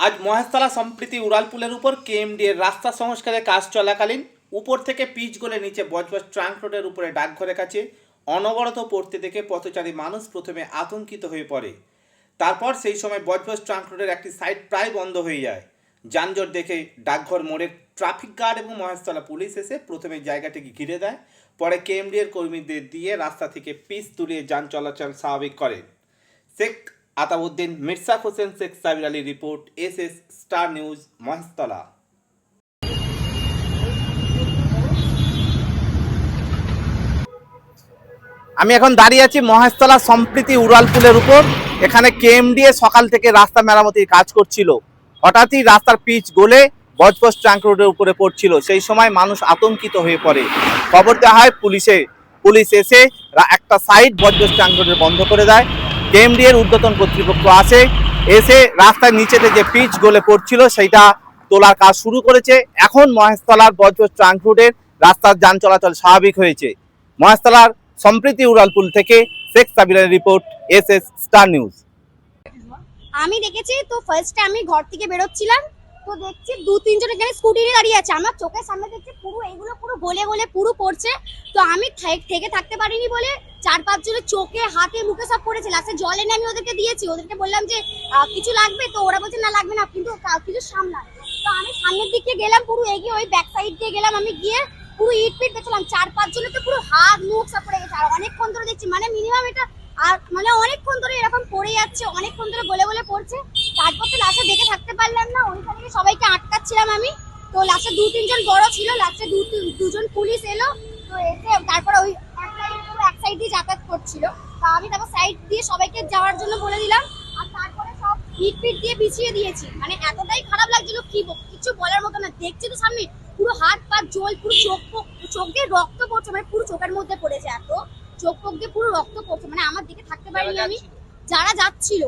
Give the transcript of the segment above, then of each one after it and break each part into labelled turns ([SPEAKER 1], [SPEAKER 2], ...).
[SPEAKER 1] আজ মহেশতলা সম্প্রীতি উড়ালপুলের উপর কেএমডি এর রাস্তা সংস্কারের কাজ চলাকালীন উপর থেকে পিচ গলে নিচে বজবজ ট্রাঙ্ক রোডের উপরে ডাকঘরের কাছে অনবরত পড়তে দেখে পথচারী মানুষ প্রথমে আতঙ্কিত হয়ে পড়ে। তারপর সেই সময় বজবজ ট্রাঙ্ক রোডের একটি সাইড প্রায় বন্ধ হয়ে যায়। যানজট দেখে ডাকঘর মোড়ের ট্রাফিক গার্ড এবং মহেশতলা পুলিশ এসে প্রথমে জায়গাটিকে ঘিরে দেয়, পরে কেএমডি এর কর্মীদের দিয়ে রাস্তা থেকে পিচ তুলিয়ে যান চলাচল স্বাভাবিক করে Sheikh Atauddin, Mirza Hossain, Sheikh Sabir Ali report, S S, star news, Maheshtala. আমি এখন দাঁড়িয়ে আছি মহেশতলা সম্প্রীতি উড়াল উড়ালপুলের উপর। এখানে কেএমডিএ সকাল থেকে রাস্তা মেরামতির কাজ করছিল। হঠাৎই রাস্তার পিচ গলে বজবজ ট্রাঙ্ক রোডের উপরে পড়ছিল। সেই সময় মানুষ আতঙ্কিত হয়ে পড়ে। খবর দেওয়া হয় পুলিশে। পুলিশ এসে একটা সাইড বজবজ ট্রাঙ্ক রোডের বন্ধ করে দেয়। কেএমডি এর ঊর্ধ্বতন কর্তৃপক্ষ আসে, এসে রাস্তার নিচেতে যে পিচ গলে পড়ছিল, সেইটা তোলার কাজ শুরু করেছে। এখন মহেশতলার বজ্র ট্রাঙ্ক রোডের রাস্তার যান চলাচল স্বাভাবিক হয়েছে। মহেশতলার সম্প্রীতি উড়ালপুল থেকে Sheikh সাবিরের report S S star news.
[SPEAKER 2] আমি দেখেছি, তো ফার্স্টে আমি ঘর থেকে বেরোচ্ছিলাম, তো দেখছি দু তিনজন এখানে স্কুটি নিয়ে দাঁড়িয়ে আছে। আমার চোখের সামনে দেখছি পুরো এইগুলো পুরো গলে গলে পুরো পড়ছে। তো আমি থেকে থাকতে পারিনি বলে চার পাঁচ জনের চোখে, হাতে, মুখে সব পড়েছে। লাস্টে জল এনে আমি ওদেরকে দিয়েছি। ওদেরকে বললাম যে কিছু লাগবে? তো ওরা বলছে, না, লাগবে না। কিন্তু কিছু সামলান তো আমি সামনের দিকে গেলাম, পুরো এগিয়ে ওই ব্যাক সাইড দিয়ে গেলাম। আমি গিয়ে পুরো ইট পিট দেখলাম। চার পাঁচ জনের তো পুরো হাত, মুখ সব পড়ে গেছে। আর অনেকক্ষণ ধরে দেখছি মানে মিনিমাম এটা আর মানে অনেকক্ষণ ধরে এরকম পড়ে যাচ্ছে, অনেকক্ষণ ধরে গলে গলে পড়ছে। তারপর তো লাস্টে দেখে থাকতে পারলাম না। ওইখানে গিয়ে সবাইকে আটকাচ্ছিলাম আমি। তো লাস্টে দু তিনজন বড় ছিল। লাস্টে দু দুজন পুলিশ এলো। তো এসে তারপর ওই সাইড দিয়ে যাতায়াত করছিল। তা আমি তারপর সাইড দিয়ে সবাইকে যাওয়ার জন্য বলে দিলাম। আর তারপরে সব পিট পিট দিয়ে পিছিয়ে দিয়েছি। মানে এতটাই খারাপ লাগছিল কি কিছু বলার মতো না। দেখছি তো সামনে পুরো হাত পা জল পুরো চোখ চোখ দিয়ে রক্ত পড়ছে। মানে পুরো চোখের মধ্যে পড়েছে এত। চোখ পোক দিয়ে পুরো রক্ত পড়ছে। মানে আমার দিকে থাকতে পারিনি আমি। যারা যাচ্ছিল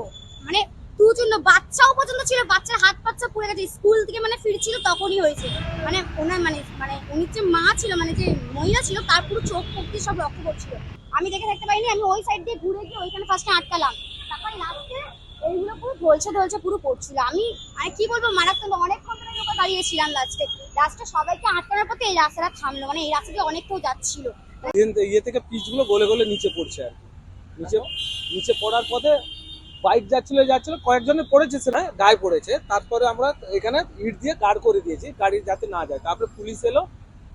[SPEAKER 2] মানে দুজন বাচ্চাও পর্যন্ত ছিল, বাচ্চার হাত পাচ্চা পড়ে গেছে। স্কুল থেকে মানে ফিরছিল তখনই হয়েছে। মানে ওনার মানে মানে উনি যে মা ছিল মানে যে মহিলা ছিল, তার পুরো চোখ দিয়ে সব রক্ত পড়ছিল। আমি দেখে থাকতে পারিনি আমি ওই সাইড দিয়ে ঘুরে গিয়ে ওইখানে ফার্স্টে আটকালাম। তারপরে লাস্টে এইগুলো পুরো ঢলছে ঢলছে পুরো পড়ছিল। আমি মানে কি বলব, মারাত্মক অনেকক্ষণ ধরে ওখানে দাঁড়িয়েছিলাম লাস্টে লাস্টে সবাইকে আটকানোর পথে এই রাস্তাটা থামলো মানে এই রাস্তা দিয়ে অনেক কেউ যাচ্ছিল।
[SPEAKER 3] ইয়ে- থেকে পিচগুলো গলে গলে নিচে পড়ছে আর। নিচে নিচে পড়ার পথে বাইক যাচ্ছিল যাচ্ছিল, কয়েকজনে পড়েছে সেটা, গায়ে পড়েছে। তারপরে আমরা এখানে ইট দিয়ে গার্ড করে দিয়েছি, গাড়ি যাতে না যায়। তারপরে পুলিশ এলো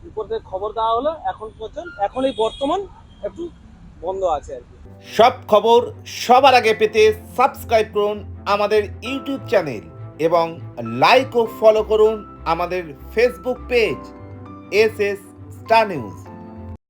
[SPEAKER 3] উপর থেকে খবর দেওয়া হলো, এখন পর্যন্ত, এখন এই বর্তমান একটু বন্ধ আছে আর কি।
[SPEAKER 1] সব খবর সবার আগে পেতে সাবস্ক্রাইব করুন আমাদের ইউটিউব চ্যানেল এবং লাইক ও ফলো করুন আমাদের Facebook page, S S star news.